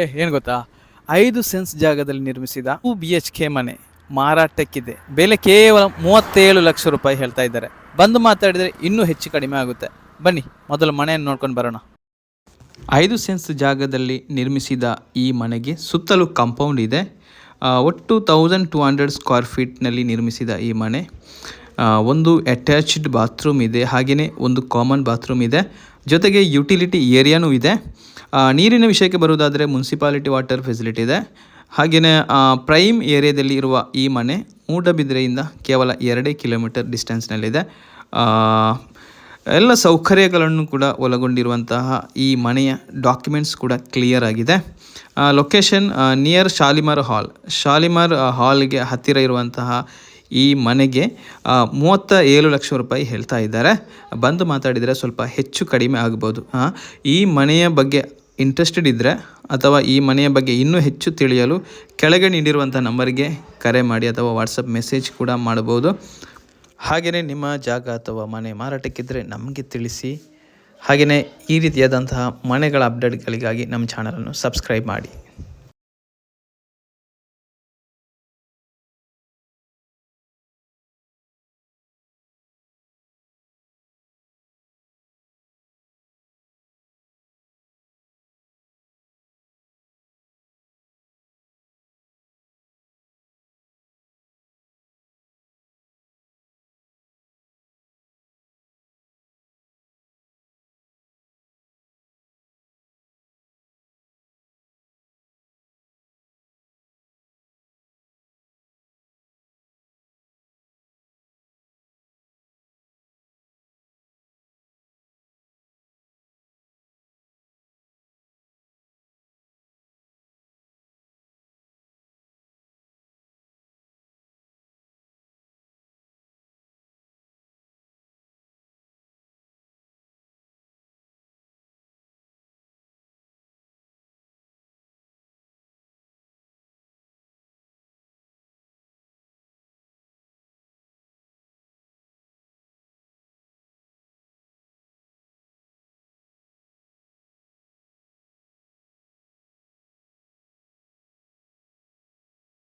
ಏ, ಏನು ಗೊತ್ತಾ? ಐದು ಸೆನ್ಸ್ ಜಾಗದಲ್ಲಿ ನಿರ್ಮಿಸಿದ ಟೂ ಬಿ ಎಚ್ ಕೆ ಮನೆ ಮಾರಾಟಕ್ಕಿದೆ. ಬೆಲೆ ಕೇವಲ ಮೂವತ್ತೇಳು ಲಕ್ಷ ರೂಪಾಯಿ ಹೇಳ್ತಾ ಇದ್ದಾರೆ. ಬಂದು ಮಾತಾಡಿದರೆ ಇನ್ನೂ ಹೆಚ್ಚು ಕಡಿಮೆ ಆಗುತ್ತೆ. ಬನ್ನಿ, ಮೊದಲು ಮನೆಯನ್ನು ನೋಡ್ಕೊಂಡು ಬರೋಣ. ಐದು ಸೆನ್ಸ್ ಜಾಗದಲ್ಲಿ ನಿರ್ಮಿಸಿದ ಈ ಮನೆಗೆ ಸುತ್ತಲೂ ಕಾಂಪೌಂಡ್ ಇದೆ. ಒಟ್ಟು ತೌಸಂಡ್ ಟು ಹಂಡ್ರೆಡ್ ಸ್ಕ್ವೇರ್ ಫೀಟ್ನಲ್ಲಿ ನಿರ್ಮಿಸಿದ ಈ ಮನೆ. ಒಂದು ಅಟ್ಯಾಚ್ಡ್ ಬಾತ್ರೂಮ್ ಇದೆ ಹಾಗೆಯೇ ಒಂದು ಕಾಮನ್ ಬಾತ್ರೂಮ್ ಇದೆ. ಜೊತೆಗೆ ಯುಟಿಲಿಟಿ ಏರಿಯಾನೂ ಇದೆ. ನೀರಿನ ವಿಷಯಕ್ಕೆ ಬರುವುದಾದರೆ ಮುನ್ಸಿಪಾಲಿಟಿ ವಾಟರ್ ಫೆಸಿಲಿಟಿ ಇದೆ. ಹಾಗೆಯೇ ಪ್ರೈಮ್ ಏರಿಯಾದಲ್ಲಿ ಇರುವ ಈ ಮನೆ ಮೂಡಬಿದ್ರೆಯಿಂದ ಕೇವಲ ಎರಡೇ ಕಿಲೋಮೀಟರ್ ಡಿಸ್ಟೆನ್ಸ್ನಲ್ಲಿದೆ. ಎಲ್ಲ ಸೌಕರ್ಯಗಳನ್ನು ಕೂಡ ಒಳಗೊಂಡಿರುವಂತಹ ಈ ಮನೆಯ ಡಾಕ್ಯುಮೆಂಟ್ಸ್ ಕೂಡ ಕ್ಲಿಯರ್ ಆಗಿದೆ. Location near Shalimar hall. Shalimar ಹಾಲ್ಗೆ ಹತ್ತಿರ ಇರುವಂತಹ ಈ ಮನೆಗೆ ಮೂವತ್ತ ಏಳು ಲಕ್ಷ ರೂಪಾಯಿ ಹೇಳ್ತಾ ಇದ್ದಾರೆ. ಬಂದು ಮಾತಾಡಿದರೆ ಸ್ವಲ್ಪ ಹೆಚ್ಚು ಕಡಿಮೆ ಆಗ್ಬೋದು. ಈ ಮನೆಯ ಬಗ್ಗೆ ಇಂಟ್ರೆಸ್ಟೆಡ್ ಇದ್ದರೆ ಅಥವಾ ಈ ಮನೆಯ ಬಗ್ಗೆ ಇನ್ನೂ ಹೆಚ್ಚು ತಿಳಿಯಲು ಕೆಳಗೆ ನೀಡಿರುವಂಥ ನಂಬರ್ಗೆ ಕರೆ ಮಾಡಿ ಅಥವಾ ವಾಟ್ಸಪ್ ಮೆಸೇಜ್ ಕೂಡ ಮಾಡಬಹುದು. ಹಾಗೆಯೇ ನಿಮ್ಮ ಜಾಗ ಅಥವಾ ಮನೆ ಮಾರಾಟಕ್ಕಿದ್ದರೆ ನಮಗೆ ತಿಳಿಸಿ. ಹಾಗೆಯೇ ಈ ರೀತಿಯಾದಂತಹ ಮನೆಗಳ ಅಪ್ಡೇಟ್ಗಳಿಗಾಗಿ ನಮ್ಮ ಚಾನಲನ್ನು ಸಬ್ಸ್ಕ್ರೈಬ್ ಮಾಡಿ.